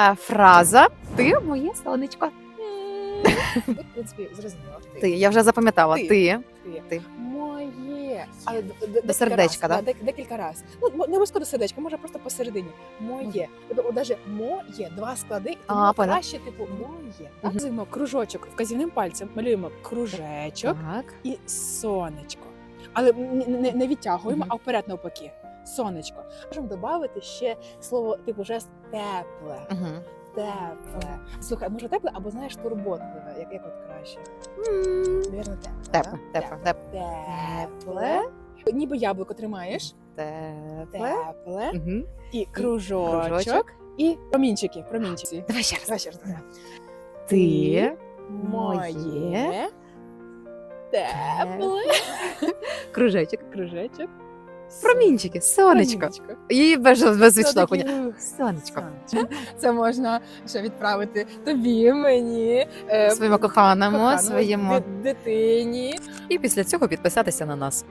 Е, фраза Ти моє сонечко. В принципі, зрозуміло. Ти, я вже запам'ятала. Ти. Ти. Ти. Моє. Але д- д- декілька сердечка, раз, да? Декілька разів. Ну, не обов'язково до сердечка, може просто посередині. Моє. Тобто, даже моє, два склади, і тому краще, типу, моє. Вказуємо кружочок вказівним пальцем, малюємо кружечок Так. і сонечко. Але не, не відтягуємо, а вперед навпаки. Сонечко. Можемо додати ще слово типу жест тепле. Угу. Тепле. Слухай, може тепле або знаєш турботливе, як, як от краще. Вірно, тепле. Тепле, да? тепле, тепле. Тепле. Ніби яблуко тримаєш. Тепле. Тепле. Угу. І кружочок. Кружочок. І промінчики. Промінчики. Давай ще раз. Давай ще раз. Ти. Моє. Тепле. Кружечок. Кружечок. Промінчики, сонечко. І без, без відштовхування. Сонечко. сонечко. Це можна ще відправити тобі, мені, е, Своєму коханому, коханому, своєму. ди- дитині. І після цього підписатися на нас.